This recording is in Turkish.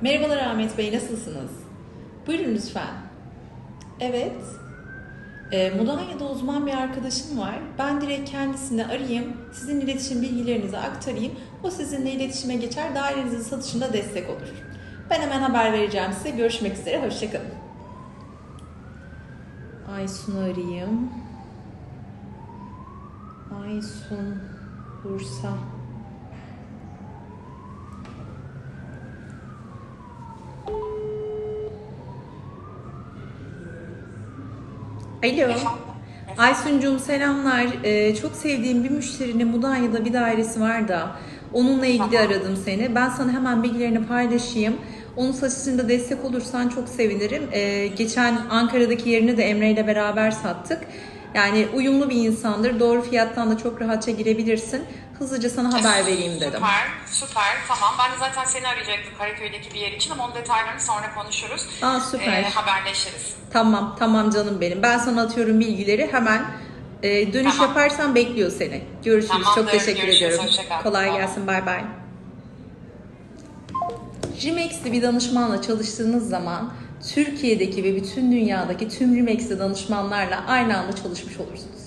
Merhabalar Ahmet Bey, nasılsınız? Buyurun lütfen. Evet. E, Mudanya'da uzman bir arkadaşım var. Ben direkt kendisini arayayım, sizin iletişim bilgilerinizi aktarayım. O sizinle iletişime geçer, dairenizin satışında destek olur. Ben hemen haber vereceğim size. Görüşmek üzere, hoşçakalın. Aysun'u arayayım. Aysun, Bursa. Alo. Aysuncuğum selamlar. Ee, çok sevdiğim bir müşterinin Mudanya'da bir dairesi var da onunla ilgili aradım seni. Ben sana hemen bilgilerini paylaşayım. Onun satışında destek olursan çok sevinirim. Ee, geçen Ankara'daki yerini de Emre ile beraber sattık. Yani uyumlu bir insandır. Doğru fiyattan da çok rahatça girebilirsin. Hızlıca sana haber vereyim dedim. Süper, süper. Tamam. Ben de zaten seni arayacaktım Karaköy'deki bir yer için ama onun detaylarını sonra konuşuruz. Aa süper. Ee, haberleşiriz. Tamam, tamam canım benim. Ben sana atıyorum bilgileri. Hemen e, dönüş Tamam. yaparsan bekliyor seni. Görüşürüz. Çok Tamamdır, teşekkür görüşürüz. ediyorum. Kolay Tamam. gelsin. Bay bay. Rimex'li bir danışmanla çalıştığınız zaman Türkiye'deki ve bütün dünyadaki tüm Rimex'li danışmanlarla aynı anda çalışmış olursunuz.